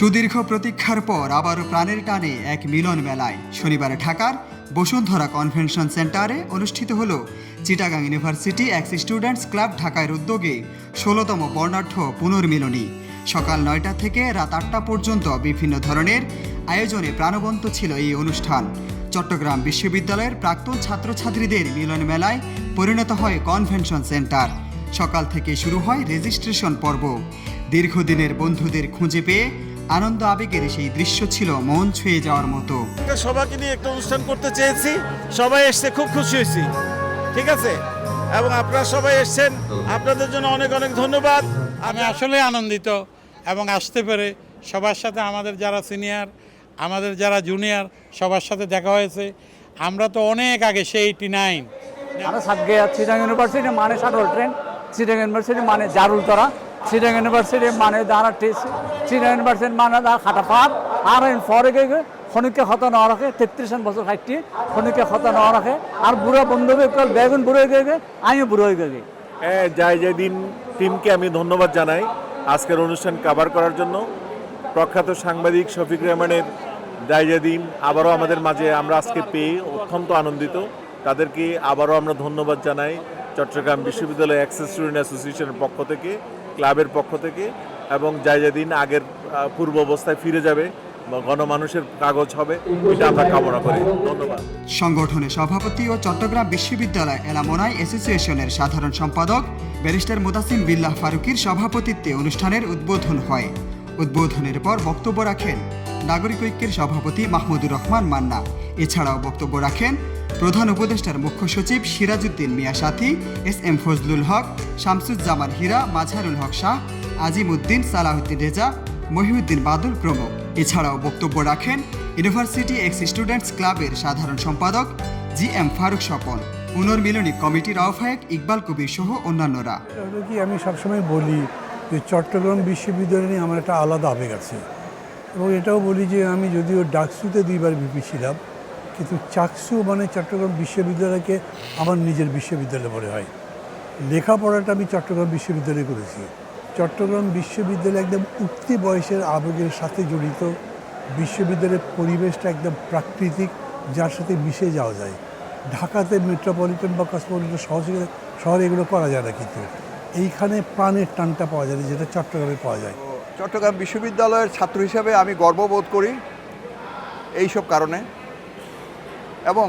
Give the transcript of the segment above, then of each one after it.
সুদীর্ঘ প্রতীক্ষার পর আবারও প্রাণের টানে এক মিলন মেলায়। শনিবার ঢাকার বসুন্ধরা কনভেনশন সেন্টারে অনুষ্ঠিত হল Chittagong university ex students club ঢাকার উদ্যোগে ষোলোতম বর্ণাঢ্য পুনর্মিলনী। সকাল নয়টা থেকে রাত আটটা পর্যন্ত বিভিন্ন ধরনের আয়োজনে প্রাণবন্ত ছিল এই অনুষ্ঠান। চট্টগ্রাম বিশ্ববিদ্যালয়ের প্রাক্তন ছাত্রছাত্রীদের মিলন মেলায় পরিণত হয় কনভেনশন সেন্টার। সকাল থেকে শুরু হয় রেজিস্ট্রেশন পর্ব। দীর্ঘদিনের বন্ধুদের খুঁজে পেয়ে আনন্দ আবেগের সেই দৃশ্য ছিল মন ছুঁয়ে যাওয়ার মতো। সবাইকে নিয়ে একটা অনুষ্ঠান করতে চেয়েছি সবাই এসছে খুব খুশি হয়েছি। ঠিক আছে? এবং আপনারা সবাই এসছেন আপনাদের জন্য অনেক অনেক ধন্যবাদ। আমি আসলে আনন্দিত এবং আসতে পেরে সবার সাথে আমাদের যারা সিনিয়র আমাদের যারা জুনিয়র সবার সাথে দেখা হয়েছে। আমরা তো অনেক আগে সেই এইটি নাইন আমরা সাতগে চিটাং ইউনিভার্সিটি মানে শাটল ট্রেন চিটাং ইউনিভার্সিটি মানে জারুল তরা চিটাং ইউনিভার্সিটি মানে দাঁড়া টেস চিটাং ইউনিভার্সিটি মানে খাটা পাপ আর এন ফরে গে খনিকে হত ন রাখে, তেত্রিশ বছর খাইটি খনিকে হত ন রাখে। আর বুড়ো বন্ধু কল বেগুন বুড়ো হয়ে গে আমিও বুড়ো হয়ে গে যাই যেদিন টিমকে আমি ধন্যবাদ জানাই আজকের অনুষ্ঠান কভার করার জন্য। প্রখ্যাত সাংবাদিক শফিক রহমানের জায়জাদিন আবারও আমাদের মাঝে আমরা আজকে পেয়ে অত্যন্ত আনন্দিত। তাদেরকে আবারও আমরা ধন্যবাদ জানাই চট্টগ্রাম বিশ্ববিদ্যালয় অ্যাক্সেস স্টুডেন্ট অ্যাসোসিয়েশনের পক্ষ থেকে। ক্লাবের পক্ষ থেকে এবং জায়জাদিন আগের পূর্ব অবস্থায় ফিরে যাবে গণমানুষের কাগজ হবে, এটা আমরা কামনা করি। ধন্যবাদ। সংগঠনের সভাপতি ও চট্টগ্রাম বিশ্ববিদ্যালয় এলামোনাই অ্যাসোসিয়েশনের সাধারণ সম্পাদক ব্যারিস্টার মুদাসিম বিল্লাহ ফারুকির সভাপতিত্বে অনুষ্ঠানের উদ্বোধন হয়। উদ্বোধনের পর বক্তব্য রাখেন নাগরিক ঐক্যের সভাপতি মাহমুদুর রহমান মান্না। এছাড়াও বক্তব্য রাখেন প্রধান উপদেষ্টার মুখ্য সচিব সিরাজউদ্দিন মিয়া সাথী, এস এম ফজলুল হক, শামসুজ্জামান হীরা মাঝারুল হক শাহ আজিমউদ্দিন সালাহুদ্দিন রেজা, মহিউদ্দিন বাদল প্রমুখ। এছাড়াও বক্তব্য রাখেন ইউনিভার্সিটি এক্স স্টুডেন্টস ক্লাবের সাধারণ সম্পাদক জি এম ফারুক স্বপন, পুনর্মিলনী কমিটির আহ্বায়ক ইকবাল কবির সহ অন্যান্যরা। কি আমি সবসময় বলি যে চট্টগ্রাম বিশ্ববিদ্যালয় নিয়ে আমার একটা আলাদা আবেগ আছে। এবং এটাও বলি যে আমি যদিও ডাকসুতে দুইবার বিপি ছিলাম কিন্তু চাকসু মানে চট্টগ্রাম বিশ্ববিদ্যালয়কে আমার নিজের বিশ্ববিদ্যালয় মনে হয়। লেখাপড়াটা আমি চট্টগ্রাম বিশ্ববিদ্যালয়ে করেছি। চট্টগ্রাম বিশ্ববিদ্যালয় একদম উঠতি বয়সের আবেগের সাথে জড়িত। বিশ্ববিদ্যালয়ের পরিবেশটা একদম প্রাকৃতিক, যার সাথে মিশে যাওয়া যায়। ঢাকাতে মেট্রোপলিটন বা কসমোপলিটন সহজে শহরে এগুলো করা যায় না কিন্তু। এইখানে প্রাণের টানটা পাওয়া যায় যেটা চট্টগ্রামে পাওয়া যায়। চট্টগ্রাম বিশ্ববিদ্যালয়ের ছাত্র হিসাবে আমি গর্ববোধ করি, এইসব কারণে। এবং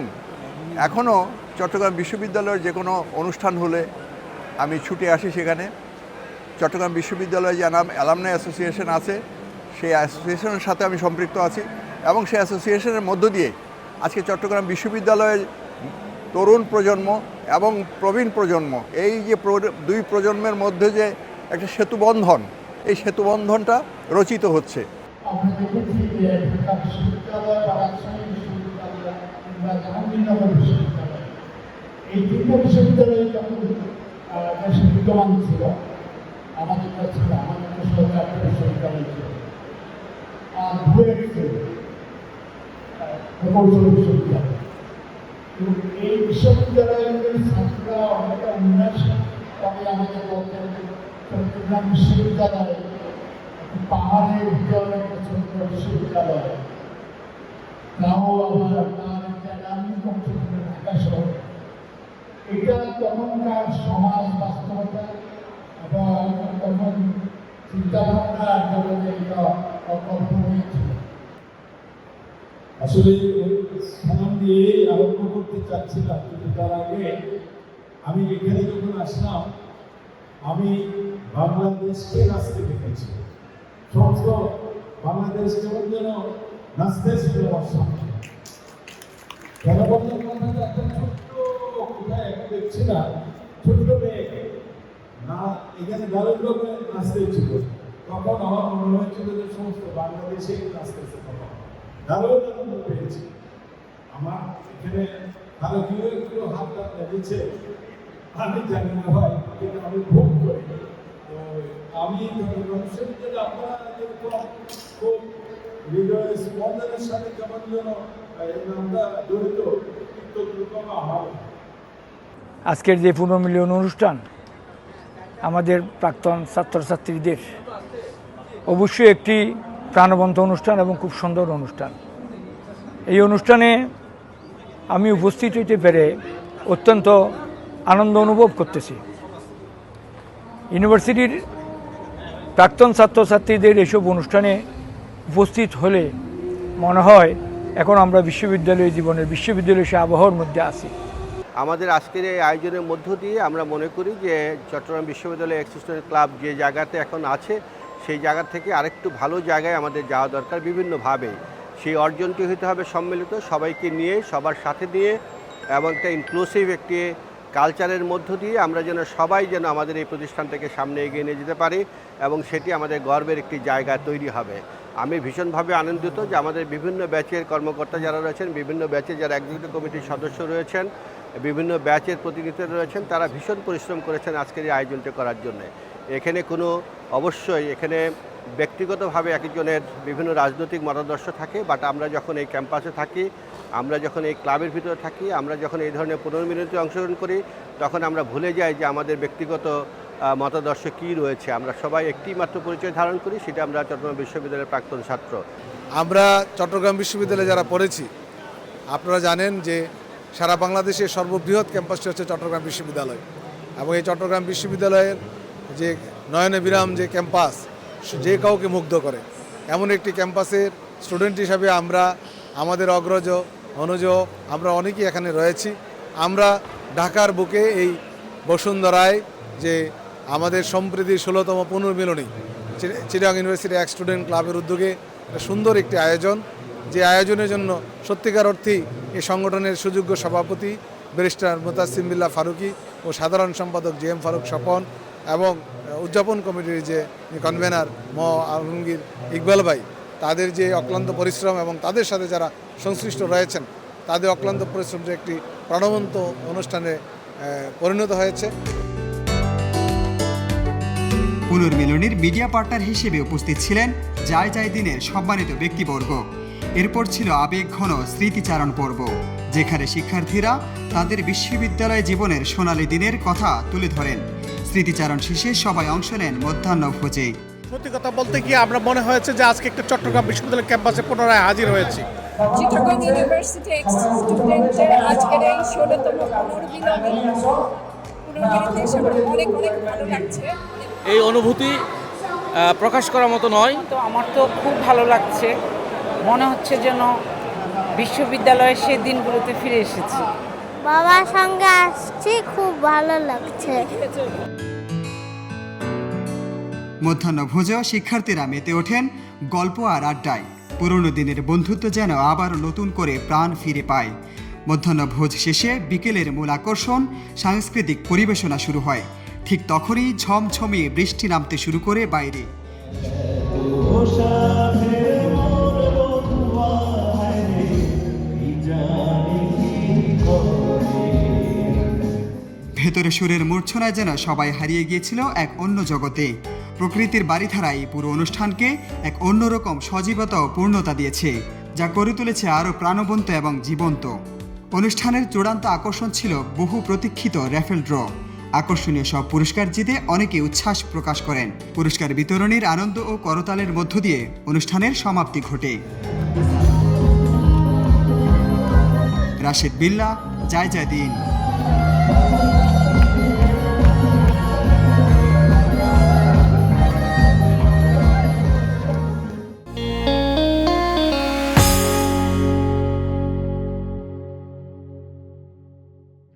এখনও চট্টগ্রাম বিশ্ববিদ্যালয়ের যে কোনো অনুষ্ঠান হলে আমি ছুটে আসি সেখানে। চট্টগ্রাম বিশ্ববিদ্যালয়ে যে নাম অ্যালামনাই অ্যাসোসিয়েশন আছে, সেই অ্যাসোসিয়েশনের সাথে আমি সম্পৃক্ত আছি এবং সেই অ্যাসোসিয়েশনের মধ্য দিয়ে আজকে চট্টগ্রাম বিশ্ববিদ্যালয়ের তরুণ প্রজন্ম এবং প্রবীণ প্রজন্ম, এই যে দুই প্রজন্মের মধ্যে যে একটা সেতুবন্ধন এই সেতুবন্ধনটা রচিত হচ্ছে আমরা দেখেছি যে ঢাকা বিশ্ববিদ্যালয় বা রাজশাহী বিশ্ববিদ্যালয় কিংবা জাহাঙ্গীরনগর বিশ্ববিদ্যালয়, এই তিনটা বিশ্ববিদ্যালয় যখন দেশে বিদ্যমান ছিল, আমাদের কাছে আমাদের বিশ্ববিদ্যালয় ছিল। আর দুয়ে ছিল প্রকৌশল বিশ্ববিদ্যালয়। এই বিশ্ববিদ্যালয়ের ছাত্ররা অনেকটা তবে আমাদের চট্টগ্রাম পাহাড়ের ভিতরে একটা ছোট্ট বিশ্ববিদ্যালয়। তাও এটা তখনকার সমাজ বাস্তবতা এবং তখন আসলে সালাম দিয়ে আরম্ভ করতে চাচ্ছিলাম, কিন্তু তার আগে আমি এখানে যখন আসলাম, আমি বাংলাদেশকে নাচতে দেখেছি। সমস্ত বাংলাদেশ যেন নাচতে ছিল আমার সামনে। বললাম কথাটা একটা ছোট্ট কোথায় এখন দেখছি না ছোট্ট মেয়ে না এখানে লোকে নাচতে ছিল। তখন আমার মনে হয়েছিল যে সমস্ত বাংলাদেশে নাচতেছে তখন। দারুণ আনন্দ পেয়েছি। আমার এখানে কেউ একটু হাত দিচ্ছে আমি জানি না ভাই, কিন্তু আমি ভোগ করি। তো আমি মানুষের জন্য আপনারা যেরকম খুব হৃদয়ের স্পন্দনের সাথে যেন এই নামটা জড়িত আজকের যে পুনর্মিলন অনুষ্ঠান, আমাদের প্রাক্তন ছাত্রছাত্রীদের, অবশ্যই একটি প্রাণবন্ত অনুষ্ঠান এবং খুব সুন্দর অনুষ্ঠান। এই অনুষ্ঠানে আমি উপস্থিত হইতে পেরে অত্যন্ত আনন্দ অনুভব করতেছি। ইউনিভার্সিটির প্রাক্তন ছাত্রছাত্রীদের এসব অনুষ্ঠানে উপস্থিত হলে মনে হয় এখন আমরা বিশ্ববিদ্যালয় জীবনের বিশ্ববিদ্যালয় সে আবহাওয়ার মধ্যে আছি। আমাদের আজকের এই আয়োজনের মধ্য দিয়ে আমরা মনে করি যে চট্টগ্রাম বিশ্ববিদ্যালয় এক্সিস্টেন্ট ক্লাব যে জায়গাতে এখন আছে, সেই জায়গা থেকে আরেকটু ভালো জায়গায় আমাদের যাওয়া দরকার বিভিন্নভাবে। সেই অর্জনটি হতে হবে সম্মিলিত সবাইকে নিয়ে, সবার সাথে দিয়ে এবং একটা ইনক্লুসিভ একটি কালচারের মধ্য দিয়ে আমরা যেন সবাই যেন আমাদের এই প্রতিষ্ঠানটাকে সামনে এগিয়ে নিয়ে যেতে পারি এবং সেটি আমাদের গর্বের একটি জায়গা তৈরি হবে। আমি ভীষণভাবে আনন্দিত যে আমাদের বিভিন্ন ব্যাচের কর্মকর্তা যারা রয়েছেন, বিভিন্ন ব্যাচে যারা এক্সিকিউটিভ কমিটির সদস্য রয়েছেন, বিভিন্ন ব্যাচের প্রতিনিধিরা রয়েছেন, তারা ভীষণ পরিশ্রম করেছেন আজকের এই আয়োজনটা করার জন্য। এখানে কোনো, অবশ্যই এখানে ব্যক্তিগতভাবে একজনের বিভিন্ন রাজনৈতিক মতাদর্শ থাকে বাট আমরা যখন এই ক্যাম্পাসে থাকি, আমরা যখন এই ক্লাবের ভিতরে থাকি, আমরা যখন এই ধরনের পুনর্মিলনীতে অংশগ্রহণ করি, তখন আমরা ভুলে যাই যে আমাদের ব্যক্তিগত মতাদর্শ কী রয়েছে। আমরা সবাই একটি মাত্র পরিচয় ধারণ করি, সেটা আমরা চট্টগ্রাম বিশ্ববিদ্যালয়ের প্রাক্তন ছাত্র। আমরা চট্টগ্রাম বিশ্ববিদ্যালয়ে যারা পড়েছি, আপনারা জানেন যে সারা বাংলাদেশের সর্ববৃহৎ ক্যাম্পাসটি হচ্ছে চট্টগ্রাম বিশ্ববিদ্যালয়। এবং এই চট্টগ্রাম বিশ্ববিদ্যালয়ের যে নয়নে বিরাম যে ক্যাম্পাস, যে কাউকে মুগ্ধ করে। এমন একটি ক্যাম্পাসের স্টুডেন্ট হিসাবে আমরা, আমাদের অগ্রজ, অনুজ, আমরা অনেকেই এখানে রয়েছি। আমরা ঢাকার বুকে এই বসুন্ধরায় যে আমাদের সম্প্রীতির ষোলোতম পুনর্মিলনী চিরাং ইউনিভার্সিটি এক স্টুডেন্ট ক্লাবের উদ্যোগে সুন্দর একটি আয়োজন। যে আয়োজনের জন্য সত্যিকার অর্থেই এই সংগঠনের সুযোগ্য সভাপতি ব্যারিস্টার মোতাসিম বিল্লাহ ফারুকি ও সাধারণ সম্পাদক জি এম ফারুক স্বপন এবং উদযাপন কমিটির যে কনভেনার ম আলমগীর ইকবাল ভাই, তাদের যে অক্লান্ত পরিশ্রম এবং তাদের সাথে যারা সংশ্লিষ্ট রয়েছেন, তাদের অক্লান্ত পরিশ্রম যে একটি প্রাণবন্ত অনুষ্ঠানে পরিণত হয়েছে। পুনর্মিলনীর মিডিয়া পার্টনার হিসেবে উপস্থিত ছিলেন যায় যায় দিনের সম্মানিত ব্যক্তিবর্গ। এরপর ছিল আবেগ ঘন স্মৃতিচারণ পর্ব, যেখানে শিক্ষার্থীরা তাদের বিশ্ববিদ্যালয় জীবনের সোনালী দিনের কথা তুলে ধরেন। স্মৃতিচারণ শেষে সবাই অংশ নেন মধ্যাহ্ন ভোজে। সত্যি কথা বলতে গিয়ে আমরা মনে হয়েছে যে আজকে একটা চট্টগ্রাম বিশ্ববিদ্যালয় ক্যাম্পাসে পুনরায় হাজির হয়েছি। ইউনিভার্সিটি স্টুডেন্টদের আজকের এই ষোলোতম পুনর্মিলনী পুনর্মিলনীতে অনেক অনেক ভালো লাগছে। এই অনুভূতি প্রকাশ করার মতো নয়। তো আমার তো খুব ভালো লাগছে। মনে হচ্ছে যেন বিশ্ববিদ্যালয়ের সেই দিনগুলোতে ফিরে এসেছি। বাবার সঙ্গে আসছি, খুব ভালো লাগছে। মধ্যাহ্ন ভোজেও শিক্ষার্থীরা মেতে ওঠেন, গল্প আর আড্ডায়। পুরনো দিনের বন্ধুত্ব যেন আবার নতুন করে প্রাণ ফিরে পায়। মধ্যাহ্ন ভোজ শেষে বিকেলের মূল আকর্ষণ, সাংস্কৃতিক পরিবেশনা শুরু হয়। ঠিক তখনই ঝমঝমিয়ে বৃষ্টি নামতে শুরু করে বাইরে। সুরের মূর্ছনায় যেন সবাই হারিয়ে গিয়েছিল এক অন্য জগতে। প্রকৃতির বাড়িধারা এই পুরো অনুষ্ঠানকে এক অন্যরকম সজীবতা ও পূর্ণতা দিয়েছে, যা করে তুলেছে আরও প্রাণবন্ত এবং জীবন্ত। অনুষ্ঠানের চূড়ান্ত আকর্ষণ ছিল বহু প্রতীক্ষিত র্যাফেল ড্র। আকর্ষণীয় সব পুরস্কার জিতে অনেকে উচ্ছ্বাস প্রকাশ করেন। পুরস্কার বিতরণীর আনন্দ ও করতালের মধ্য দিয়ে অনুষ্ঠানের সমাপ্তি ঘটে। রাশেদ বিল্লা, জয় জয় দিন।